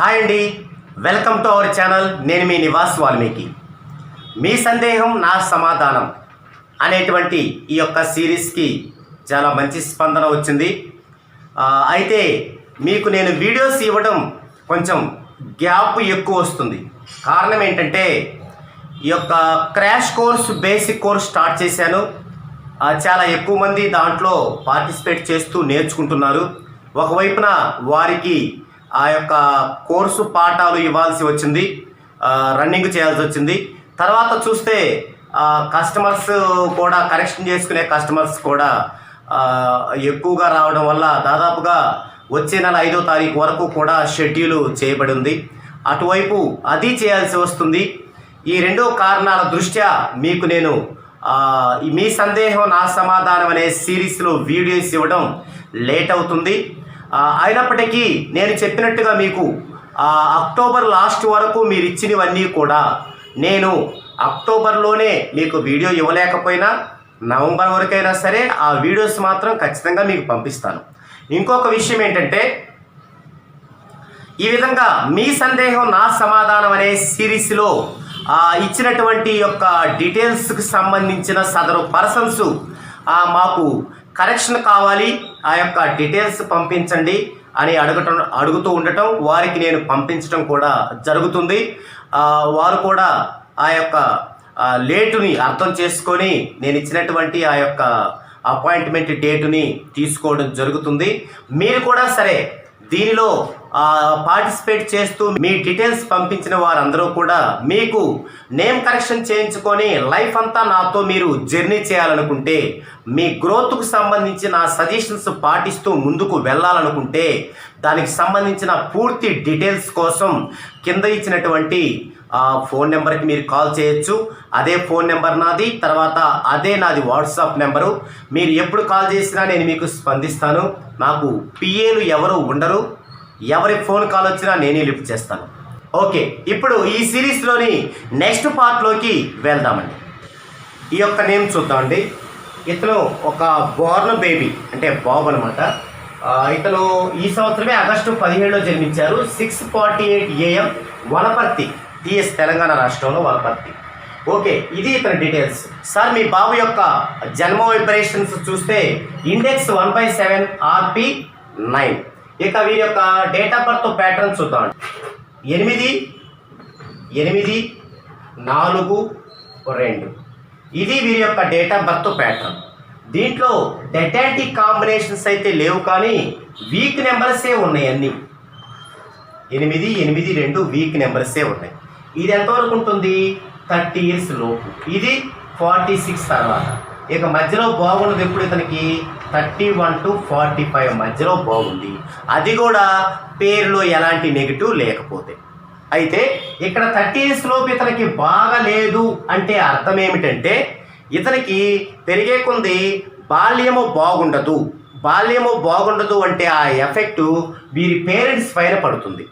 Hi అండి. Welcome to our channel. నేను మీ నివాస్ వాల్మీకి. మీ సందేహం నా సమాధానం అనేటువంటి ఈ యొక్క సిరీస్కి చాలా మంచి స్పందన వచ్చింది. అయితే మీకు నేను వీడియోస్ ఇవ్వడం కొంచెం గ్యాప్ ఎక్కువ వస్తుంది. కారణం ఏంటంటే ఈ యొక్క crash course basic course start చేశాను. చాలా ఎక్కువ మంది దాంట్లో పార్టిసిపేట్ చేస్తూ నేర్చుకుంటున్నారు. ఒకవైపున వారికి ఆ యొక్క కోర్సు పాఠాలు ఇవ్వాల్సి వచ్చింది. రన్నింగ్ చేయాల్సి వచ్చింది. తర్వాత చూస్తే కస్టమర్స్ కూడా కరెక్షన్ చేసుకునే కస్టమర్స్ కూడా ఎక్కువగా రావడం వల్ల దాదాపుగా వచ్చే నెల ఐదో తారీఖు వరకు కూడా షెడ్యూల్ చేయబడి ఉంది. అటువైపు అది చేయాల్సి వస్తుంది. ఈ రెండో కారణాల దృష్ట్యా మీకు నేను మీ సందేహం నా సమాధానం అనే సిరీస్లో వీడియోస్ ఇవ్వడం లేట్ అవుతుంది. అయినప్పటికీ నేను చెప్పినట్టుగా మీకు అక్టోబర్ లాస్ట్ వరకు మీరు ఇచ్చినవన్నీ కూడా నేను అక్టోబర్లోనే మీకు వీడియో ఇవ్వలేకపోయినా నవంబర్ వరకైనా సరే ఆ వీడియోస్ మాత్రం ఖచ్చితంగా మీకు పంపిస్తాను. ఇంకొక విషయం ఏంటంటే ఈ విధంగా మీ సందేహం నా సమాధానం అనే సిరీస్లో ఇచ్చినటువంటి యొక్క డీటెయిల్స్కి సంబంధించిన సదరు పర్సన్స్ మాకు కరెక్షన్ కావాలి. ఆ యొక్క డీటెయిల్స్ పంపించండి అని అడగటం అడుగుతూ ఉండటం వారికి నేను పంపించడం కూడా జరుగుతుంది. వారు కూడా ఆ యొక్క లేటుని అర్థం చేసుకొని నేను ఇచ్చినటువంటి ఆ యొక్క అపాయింట్మెంట్ డేటుని తీసుకోవడం జరుగుతుంది. మీరు కూడా సరే దీనిలో పార్టిసిపేట్ చేస్తూ మీ డీటెయిల్స్ పంపించిన వారందరూ కూడా మీకు నేమ్ కరెక్షన్ చేయించుకొని లైఫ్ అంతా నాతో మీరు జర్నీ చేయాలనుకుంటే మీ గ్రోత్కు సంబంధించిన సజెషన్స్ పాటిస్తూ ముందుకు వెళ్ళాలనుకుంటే దానికి సంబంధించిన పూర్తి డీటెయిల్స్ కోసం కింద ఇచ్చినటువంటి ఫోన్ నెంబర్కి మీరు కాల్ చేయొచ్చు. అదే ఫోన్ నెంబర్ నాది తర్వాత అదే నాది వాట్సాప్ నెంబరు. మీరు ఎప్పుడు కాల్ చేసినా నేను మీకు స్పందిస్తాను. నాకు పిఏలు ఎవరు ఉండరు. ఎవరి ఫోన్ కాల్ వచ్చినా నేనే లిఫ్ట్ చేస్తాను. ఓకే ఇప్పుడు ఈ సిరీస్లోని నెక్స్ట్ పార్ట్లోకి వెళ్దామండి. ఈ యొక్క నేమ్ చూద్దామండి. ఇతను ఒక బోర్న్ బేబీ అంటే బాబు అనమాట ఇతను ఈ సంవత్సరమే ఆగస్టు పదిహేడులో జన్మించారు. Six forty eight AM Wanaparthy TS Telangana రాష్ట్రంలో వనపర్తి. ఓకే ఇది ఇతని డీటెయిల్స్ సార్ మీ బాబు యొక్క జన్మ వైబ్రేషన్స్ చూస్తే index one by seven RP nine ఇక వీరి యొక్క డేట్ ఆఫ్ బర్త్ ప్యాటర్న్ చూద్దాం. ఎనిమిది ఎనిమిది నాలుగు రెండు. ఇది వీరి యొక్క డేట్ ఆఫ్ బర్త్ ప్యాటర్న్ దీంట్లో డెటాటిక్ కాంబినేషన్స్ అయితే లేవు కానీ వీక్ నెంబర్సే ఉన్నాయి అన్నీ. ఎనిమిది ఎనిమిది రెండు వీక్ నెంబర్సే ఉన్నాయి. ఇది ఎంతవరకు ఉంటుంది? థర్టీ ఇయర్స్ లోపు. ఇది ఫార్టీ సిక్స్ తర్వాత. ఇక మధ్యలో బాగున్నది ఎప్పుడు ఇతనికి? Thirty one two forty five మధ్యలో బాగుంది. అది కూడా పేరులో ఎలాంటి నెగిటివ్ లేకపోతే. అయితే ఇక్కడ థర్టీ ఇతనికి బాగా లేదు అంటే అర్థం ఏమిటంటే ఇతనికి పెరిగే కొంది బాల్యము బాగుండదు. బాల్యము బాగుండదు అంటే ఆ ఎఫెక్టు వీరి పేరెంట్స్ పైన పడుతుంది.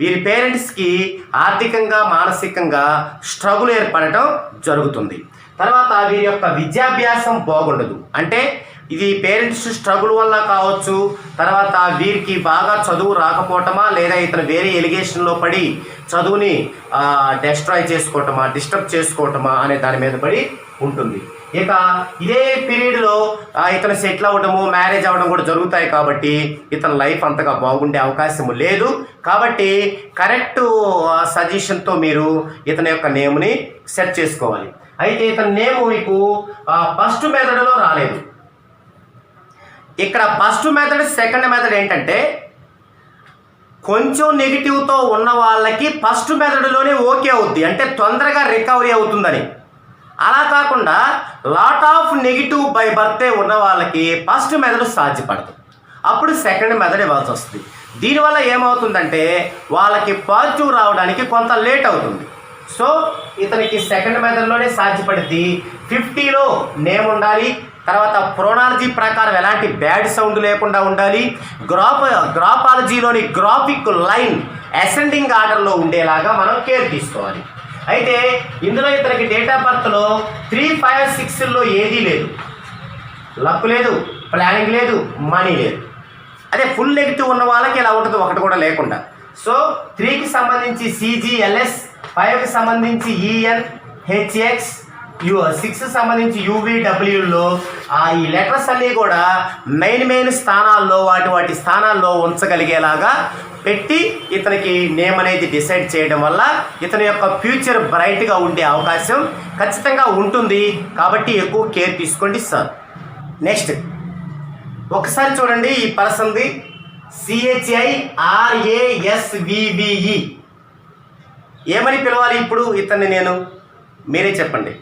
వీరి పేరెంట్స్కి ఆర్థికంగా మానసికంగా స్ట్రగుల్ ఏర్పడటం జరుగుతుంది. తర్వాత వీరి యొక్క విద్యాభ్యాసం బాగుండదు. అంటే ఇది పేరెంట్స్ స్ట్రగుల్ వల్ల కావచ్చు తర్వాత వీరికి బాగా చదువు రాకపోవటమా లేదా ఇతను వేరే ఎలిగేషన్లో పడి చదువుని డెస్ట్రాయ్ చేసుకోవటమా డిస్టర్బ్ చేసుకోవటమా అనే దాని మీద పడి ఉంటుంది. ఇక ఇదే పీరియడ్లో ఇతను సెటిల్ అవ్వడము మ్యారేజ్ అవ్వడం కూడా జరుగుతాయి కాబట్టి ఇతని లైఫ్ అంతగా బాగుండే అవకాశం లేదు. కాబట్టి కరెక్ట్ సజెషన్తో మీరు ఇతని యొక్క నేమ్ని సెట్ చేసుకోవాలి. అయితే ఇతని నేమ్ మీకు ఫస్ట్ మెథడ్లో రాలేదు. ఇక్కడ ఫస్ట్ మెథడ్ సెకండ్ మెథడ్ ఏంటంటే కొంచెం నెగిటివ్తో ఉన్న వాళ్ళకి ఫస్ట్ మెథడ్లోనే ఓకే అవుద్ది. అంటే తొందరగా రికవరీ అవుతుందని. అలా కాకుండా లాట్ ఆఫ్ నెగిటివ్ బై బర్తే ఉన్న వాళ్ళకి ఫస్ట్ మెథడ్ సాధ్యపడదు. అప్పుడు సెకండ్ మెథడ్ ఇవ్వాల్సి వస్తుంది. దీనివల్ల ఏమవుతుందంటే వాళ్ళకి పాజిటివ్ రావడానికి కొంత లేట్ అవుతుంది. సో ఇతనికి సెకండ్ మెథడ్లోనే సాధ్యపడింది. ఫిఫ్టీలో నేమ్ ఉండాలి తర్వాత ప్రోనాలజీ ప్రకారం ఎలాంటి బ్యాడ్ సౌండ్ లేకుండా ఉండాలి గ్రాప గ్రాపాలజీలోని గ్రాఫిక్ లైన్ అసెండింగ్ ఆర్డర్లో ఉండేలాగా మనం కేర్ తీసుకోవాలి. అయితే ఇందులో ఇతనికి డేట్ ఆఫ్ బర్త్లో త్రీ ఫైవ్ సిక్స్లో ఏదీ లేదు. లక్ లేదు ప్లానింగ్ లేదు మనీ లేదు. అదే ఫుల్ నెగిటివ్ ఉన్న వాళ్ళకి ఇలా ఉంటుంది ఒకటి కూడా లేకుండా. సో త్రీకి సంబంధించి సీజీఎల్ఎస్ ఫైవ్కి సంబంధించి ఈఎన్ హెచ్ఎక్స్ యు సిక్స్ సంబంధించి యూవీడబ్ల్యూలో ఈ లెటర్స్ అన్నీ కూడా మెయిన్ మెయిన్ స్థానాల్లో వాటి వాటి స్థానాల్లో ఉంచగలిగేలాగా పెట్టి ఇతనికి నేమ్ అనేది డిసైడ్ చేయడం వల్ల ఇతని యొక్క ఫ్యూచర్ బ్రైట్గా ఉండే అవకాశం ఖచ్చితంగా ఉంటుంది. కాబట్టి ఎక్కువ కేర్ తీసుకోండి సార్. నెక్స్ట్ ఒకసారి చూడండి ఈ పర్సన్ది. సిహెచ్ఐ ఆర్ఏఎస్వివిఈ ఏమని పిలవాలి ఇప్పుడు? ఇతన్ని నేను? మీరే చెప్పండి.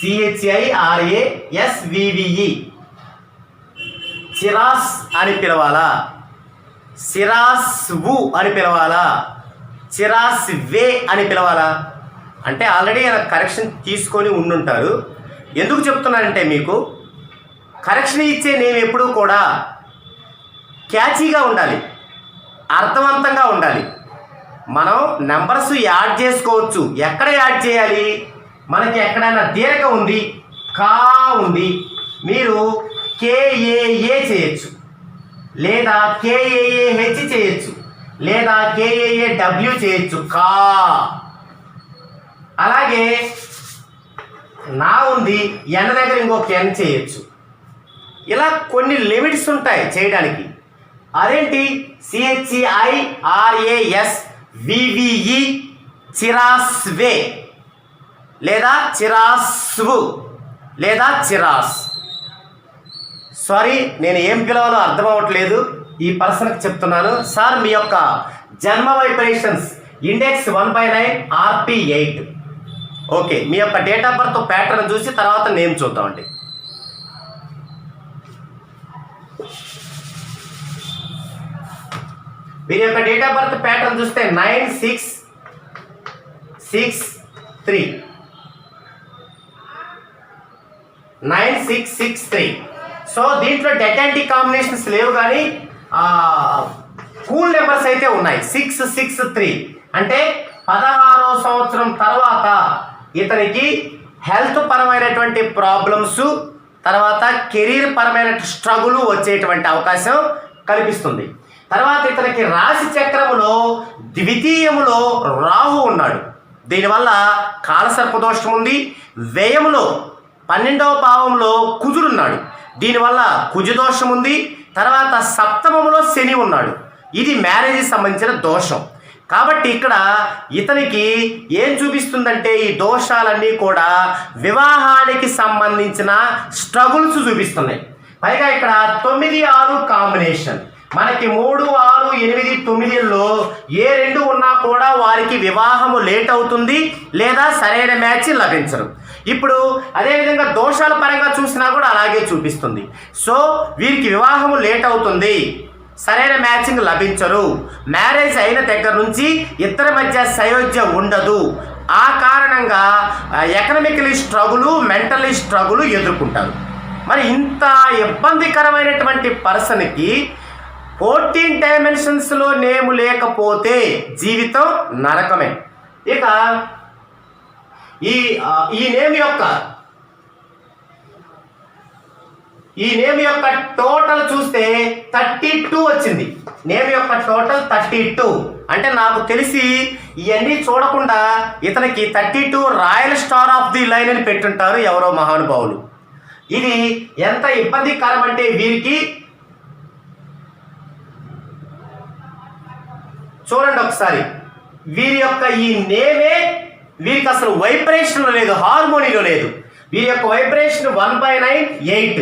సిహెచ్ఐ సిరాస్ చిరాస్ అని పిలవాలా? సిరాస్ వు అని పిలవాలా? చిరాస్ వే అని పిలవాలా? అంటే ఆల్రెడీ ఆయన కరెక్షన్ తీసుకొని ఉండుంటారు. ఎందుకు చెప్తున్నానంటే మీకు కరెక్షన్ ఇచ్చే నేను ఎప్పుడూ కూడా క్యాచీగా ఉండాలి. అర్థవంతంగా ఉండాలి. మనం నెంబర్స్ యాడ్ చేసుకోవచ్చు. ఎక్కడ యాడ్ చేయాలి? మనకి ఎక్కడైనా దీర్ఘ ఉంది కా ఉంది మీరు కేఏఏ చేయొచ్చు. లేదా కేఏఏ హెచ్ చేయొచ్చు. లేదా కేఏఏ డబ్ల్యూ చేయొచ్చు కా. అలాగే నా ఉంది ఎన్ దగ్గర ఇంకొక ఎన్ చేయొచ్చు. ఇలా కొన్ని లిమిట్స్ ఉంటాయి చేయడానికి. అదేంటి? సిహెచ్ఈఐ వివిఇ చిరాస్వే. లేదా చిరాస్వు. లేదా చిరాస్. సారీ నేను ఏం పిలవాలో అర్థం అవ్వట్లేదు ఈ పర్సన్కి చెప్తున్నాను. సార్ మీ యొక్క జన్మ vibrations index one by nine RP eight. Okay మీ యొక్క డేట్ ఆఫ్ బర్త్ ప్యాటర్న్ చూసి తర్వాత నేమ్ చూద్దామండి. వీరి యొక్క డేట్ ఆఫ్ బర్త్ ప్యాటర్న్ చూస్తే nine six six three nine six six three so దీంట్లో డెట్ యాంటీ కాంబినేషన్స్ లేవు కానీ కూల్ నెంబర్స్ అయితే ఉన్నాయి. సిక్స్ సిక్స్ త్రీ అంటే పదహారో సంవత్సరం తర్వాత ఇతనికి హెల్త్ పరమైనటువంటి ప్రాబ్లమ్స్ తర్వాత కెరీర్ పరమైన స్ట్రగుల్ వచ్చేటువంటి అవకాశం కల్పిస్తుంది. తర్వాత ఇతనికి రాశి చక్రములో ద్వితీయములో రాహు ఉన్నాడు. దీనివల్ల కాలసర్పదోషం ఉంది. వ్యయములో పన్నెండవ భావంలో కుజుడున్నాడు దీనివల్ల కుజదోషం ఉంది. తర్వాత సప్తమములో శని ఉన్నాడు. ఇది మ్యారేజ్కి సంబంధించిన దోషం. కాబట్టి ఇక్కడ ఇతనికి ఏం చూపిస్తుందంటే ఈ దోషాలన్నీ కూడా వివాహానికి సంబంధించిన స్ట్రగుల్స్ చూపిస్తున్నాయి. పైగా ఇక్కడ తొమ్మిది ఆరు కాంబినేషన్. మనకి మూడు ఆరు ఎనిమిది తొమ్మిదిలో ఏ రెండు ఉన్నా కూడా వారికి వివాహము లేట్ అవుతుంది లేదా సరైన మ్యాచ్ లభించరు. ఇప్పుడు అదేవిధంగా దోషాల పరంగా చూసినా కూడా అలాగే చూపిస్తుంది. సో వీరికి వివాహము లేట్ అవుతుంది. సరైన మ్యాచింగ్ లభించరు. మ్యారేజ్ అయిన దగ్గర నుంచి ఇద్దరి మధ్య సయోధ్య ఉండదు. ఆ కారణంగా ఎకనమికలీ స్ట్రగులు మెంటలీ స్ట్రగులు ఎదుర్కొంటారు. మరి ఇంత ఇబ్బందికరమైనటువంటి పర్సన్కి ఫోర్టీన్ డైమెన్షన్స్లో నేము లేకపోతే జీవితం నరకమే. ఇక ఈ ఈ నేమ్ యొక్క ఈ నేమ్ యొక్క టోటల్ చూస్తే థర్టీ టూ వచ్చింది. నేమ్ యొక్క టోటల్ థర్టీ టూ అంటే నాకు తెలిసి ఇవన్నీ చూడకుండా ఇతనికి thirty two royal star of the line అని పెట్టుంటారు ఎవరో మహానుభావులు. ఇది ఎంత ఇబ్బందికరం అంటే వీరికి చూడండి ఒకసారి. వీరి యొక్క ఈ నేమే వీరికి అసలు వైబ్రేషన్లో లేదు హార్మోనీలో లేదు. వీరి యొక్క vibration one by nine eight.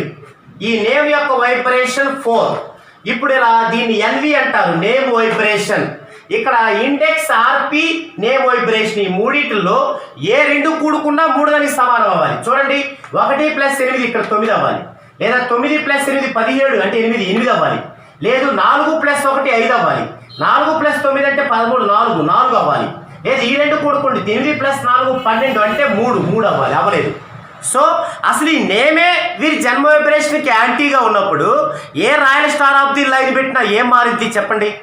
ఈ నేమ్ యొక్క వైబ్రేషన్ ఫోర్. ఇప్పుడు ఇలా దీన్ని ఎన్వి అంటారు నేమ్ వైబ్రేషన్. ఇక్కడ ఇండెక్స్ ఆర్పి నేమ్ వైబ్రేషన్ ఈ మూడింటిలో ఏ రెండు కూడుకున్నా మూడు దానికి సమానం అవ్వాలి. చూడండి ఒకటి ప్లస్ ఎనిమిది ఇక్కడ తొమ్మిది అవ్వాలి. లేదా తొమ్మిది ప్లస్ ఎనిమిది పదిహేడు అంటే ఎనిమిది ఎనిమిది అవ్వాలి. లేదు నాలుగు ప్లస్ ఒకటి ఐదు అవ్వాలి. నాలుగు ప్లస్ తొమ్మిది అంటే పదమూడు నాలుగు నాలుగు అవ్వాలి. ఏది? ఈ రెండు కూడుకోండి. తొమ్మిది ప్లస్ నాలుగు పన్నెండు అంటే మూడు మూడు అవ్వాలి. అవ్వలేదు. సో అసలు ఈ నేమే వీరి జన్మ వైబ్రేషన్కి యాంటీగా ఉన్నప్పుడు ఏ royal star of the line పెట్టినా ఏం మారింది చెప్పండి?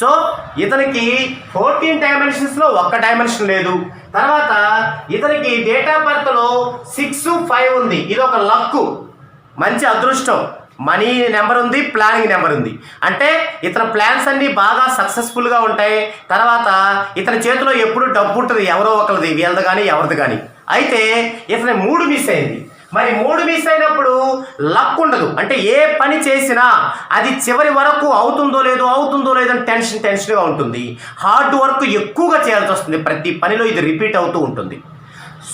సో ఇతనికి ఫోర్టీన్ డైమెన్షన్స్లో ఒక్క డైమెన్షన్ లేదు. తర్వాత ఇతనికి డేట్ ఆఫ్ బర్త్లో సిక్స్ ఫైవ్ ఉంది. ఇది ఒక లక్కు. మంచి అదృష్టం. మనీ నెంబర్ ఉంది ప్లానింగ్ నెంబర్ ఉంది. అంటే ఇతని ప్లాన్స్ అన్నీ బాగా సక్సెస్ఫుల్గా ఉంటాయి. తర్వాత ఇతని చేతిలో ఎప్పుడు డబ్బు ఉంటుంది ఎవరో ఒకరిది వీళ్ళది కానీ ఎవరిది కానీ అయితే ఇతని మూడు మిస్ అయింది. మరి మూడు మిస్ అయినప్పుడు లక్ ఉండదు. అంటే ఏ పని చేసినా అది చివరి వరకు అవుతుందో లేదో అవుతుందో లేదో అని టెన్షన్ టెన్షన్గా ఉంటుంది. హార్డ్ వర్క్ ఎక్కువగా చేయాల్సి వస్తుంది. ప్రతి పనిలో ఇది రిపీట్ అవుతూ ఉంటుంది.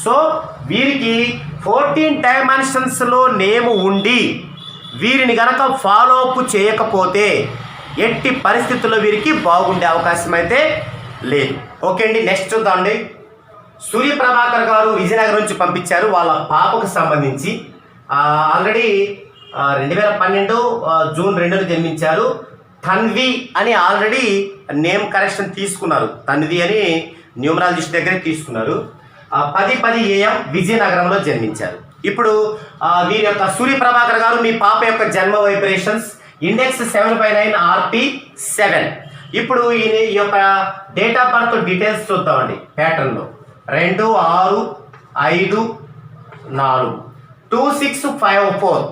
సో వీరికి ఫోర్టీన్ డైమెన్షన్స్లో నేమ్ ఉండి వీరిని గనక ఫాలో అప్ చేయకపోతే ఎట్టి పరిస్థితుల్లో వీరికి బాగుండే అవకాశం అయితే లేదు. ఓకే అండి నెక్స్ట్ చూద్దామండి సూర్య ప్రభాకర్ గారు విజయనగరం నుంచి పంపించారు వాళ్ళ పాపకు సంబంధించి. ఆల్రెడీ రెండు వేల పన్నెండు జూన్ రెండున జన్మించారు. తన్వి అని ఆల్రెడీ నేమ్ కరెక్షన్ తీసుకున్నారు. తన్వి అని న్యూమరాలజిస్ట్ దగ్గరే తీసుకున్నారు. పది పది ఏఎం విజయనగరంలో జన్మించారు. ఇప్పుడు వీరి యొక్క సూర్య ప్రభాకర్ గారు మీ పాప యొక్క జన్మ vibrations index seven by nine RP seven. ఇప్పుడు ఈ ఈ యొక్క డేట్ ఆఫ్ బర్త్ డీటెయిల్స్ చూద్దామండి ప్యాటర్న్లో. రెండు ఆరు ఐదు నాలుగు. Two six five four.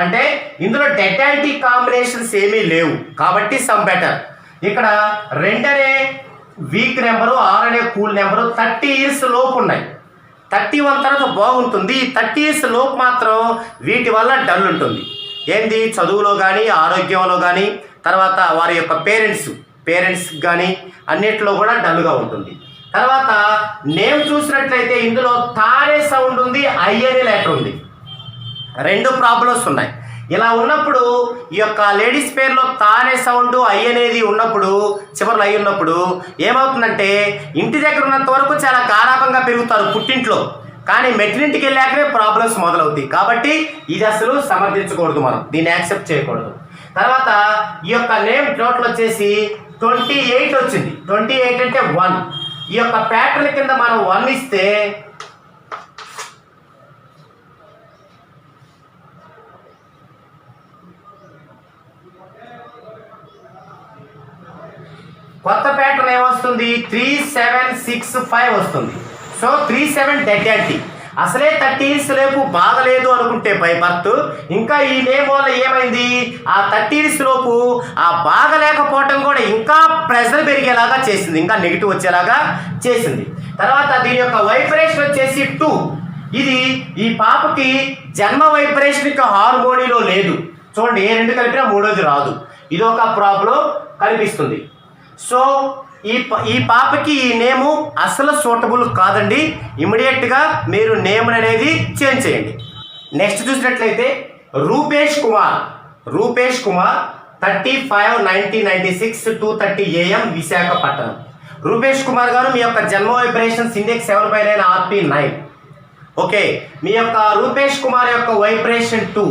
అంటే ఇందులో డెడ్ యాంటీ కాంబినేషన్స్ ఏమీ లేవు. కాబట్టి సమ్ బెటర్. ఇక్కడ రెండనే వీక్ నెంబరు ఆరు అనే కూల్ నెంబరు థర్టీ ఇయర్స్ లోపు ఉన్నాయి. థర్టీ వన్ తర్వాత బాగుంటుంది. థర్టీ లోపు మాత్రం వీటి వల్ల డల్ ఉంటుంది. ఏంది? చదువులో కానీ ఆరోగ్యంలో కానీ తర్వాత వారి యొక్క పేరెంట్స్ పేరెంట్స్ కానీ అన్నిట్లో కూడా డల్గా ఉంటుంది. తర్వాత నేమ్ చూసినట్లయితే ఇందులో తానే సౌండ్ ఉంది ఐ అనే లెటర్ ఉంది. రెండు ప్రాబ్లమ్స్ ఉన్నాయి. ఇలా ఉన్నప్పుడు ఈ యొక్క లేడీస్ పేర్లో తానే సౌండ్ ఐ అనేది ఉన్నప్పుడు చివరిలో అయి ఉన్నప్పుడు ఏమవుతుందంటే ఇంటి దగ్గర ఉన్నంత వరకు చాలా గారాభంగా పెరుగుతారు పుట్టింట్లో. కానీ మెట్లింటికి వెళ్ళాకనే ప్రాబ్లమ్స్ మొదలవుతాయి. కాబట్టి ఇది అసలు సమర్థించకూడదు మనం. దీన్ని యాక్సెప్ట్ చేయకూడదు. తర్వాత ఈ యొక్క నేమ్ టోటల్ వచ్చేసి ట్వంటీ ఎయిట్ వచ్చింది. ట్వంటీ ఎయిట్ అంటే వన్. ఈ యొక్క ప్యాటర్న్ కింద మనం వన్ ఇస్తే కొత్త ప్యాటర్న్ ఏమొస్తుంది? త్రీ సెవెన్ సిక్స్ ఫైవ్ వస్తుంది. So three seven dead anti అసలే థర్టీ ఇయర్స్ రేపు బాగలేదు అనుకుంటే బై బర్త్ ఇంకా ఈ నేమ్ వల్ల ఏమైంది? ఆ థర్టీ ఇయర్స్ లోపు ఆ బాగలేకపోవటం కూడా ఇంకా ప్రెషర్ పెరిగేలాగా చేసింది. ఇంకా నెగిటివ్ వచ్చేలాగా చేసింది. తర్వాత దీని యొక్క వైబ్రేషన్ వచ్చేసి టూ ఇది ఈ పాపకి జన్మ వైబ్రేషన్ యొక్క హార్మోనీలో లేదు. చూడండి ఏ రెండు కలిపినా మూడోది రాదు. ఇది ఒక ప్రాబ్లం కనిపిస్తుంది. సో ఈ ఈ పాపకి ఈ నేము అసలు సూటబుల్ కాదండి. ఇమీడియట్గా మీరు నేమ్ అనేది చేంజ్ చేయండి. నెక్స్ట్ చూసినట్లయితే Rupesh Kumar. Rupesh Kumar thirty five nineteen ninety six two thirty AM Visakhapatnam. Rupesh Kumar గారు మీ యొక్క జన్మ vibrations index seven by nine RP nine. Okay మీ యొక్క రూపేష్ కుమార్ యొక్క వైబ్రేషన్ టూ.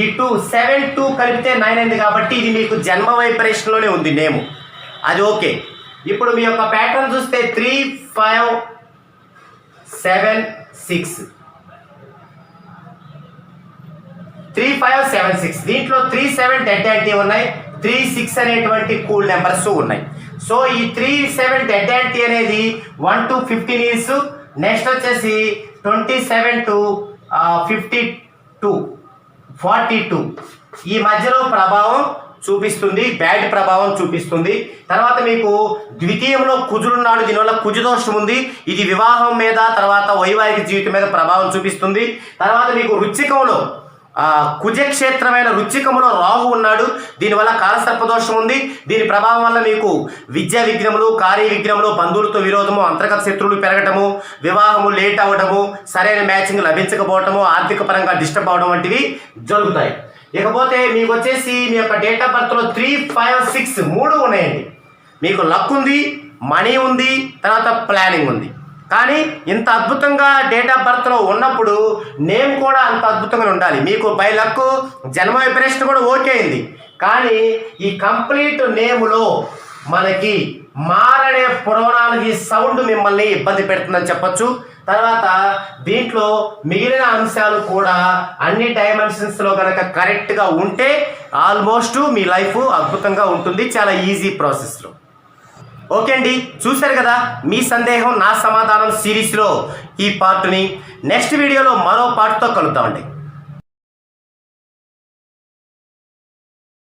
ఈ టూ సెవెన్ టూ కలిపితే నైన్ అయింది కాబట్టి ఇది మీకు జన్మ వైబ్రేషన్లోనే ఉంది నేము. అది ఓకే. ఇప్పుడు మీ యొక్క ప్యాటర్న్ చూస్తే three five seven six three five seven six దీంట్లో త్రీ సెవెన్ డెడ్ యాంటీ ఉన్నాయి. త్రీ సిక్స్ అనేటువంటి కూల్ నెంబర్స్ ఉన్నాయి. సో ఈ త్రీ సెవెన్ డెడ్ యాంటీ అనేది one to fifteen years next వచ్చేసి twenty seven to fifty two forty two ఈ మధ్యలో ప్రభావం చూపిస్తుంది బ్యాడ్ ప్రభావం చూపిస్తుంది. తర్వాత మీకు ద్వితీయంలో కుజుడున్నాడు దీనివల్ల కుజుదోషం ఉంది. ఇది వివాహం మీద తర్వాత వైవాహిక జీవితం మీద ప్రభావం చూపిస్తుంది. తర్వాత మీకు రుచికంలో కుజక్షేత్రమైన రుచికములో రాహు ఉన్నాడు. దీనివల్ల కాలసర్పదోషం ఉంది. దీని ప్రభావం వల్ల మీకు విద్యా విఘ్నములు కార్య విఘ్నములు బంధువులతో విరోధము అంతర్గత శత్రువులు పెరగటము వివాహము లేట్ అవ్వటము సరైన మ్యాచింగ్ లభించకపోవటము ఆర్థిక పరంగా డిస్టర్బ్ అవడం వంటివి జరుగుతాయి. ఇకపోతే మీకు వచ్చేసి మీ యొక్క డేట్ ఆఫ్ బర్త్లో త్రీ ఫైవ్ సిక్స్ మూడు ఉన్నాయండి. మీకు లక్ ఉంది మనీ ఉంది తర్వాత ప్లానింగ్ ఉంది. కానీ ఇంత అద్భుతంగా డేట్ ఆఫ్ బర్త్లో ఉన్నప్పుడు నేమ్ కూడా అంత అద్భుతంగా ఉండాలి. మీకు బై లక్ జన్మ విపరీషన్ కూడా ఓకే అయింది. కానీ ఈ కంప్లీట్ నేములో మనకి మారనే పురోణాలకి సౌండ్ మిమ్మల్ని ఇబ్బంది పెడుతుందని చెప్పొచ్చు. తర్వాత దీంట్లో మిగిలిన అంశాలు కూడా అన్ని డైమెన్షన్స్లో కనుక కరెక్ట్గా ఉంటే ఆల్మోస్ట్ మీ లైఫ్ అద్భుతంగా ఉంటుంది. చాలా ఈజీ ప్రాసెస్లో ఓకే అండి చూశారు కదా? మీ సందేహం నా సమాధానం సిరీస్లో ఈ పార్ట్ని నెక్స్ట్ వీడియోలో మరో పార్ట్తో కలుద్దామండి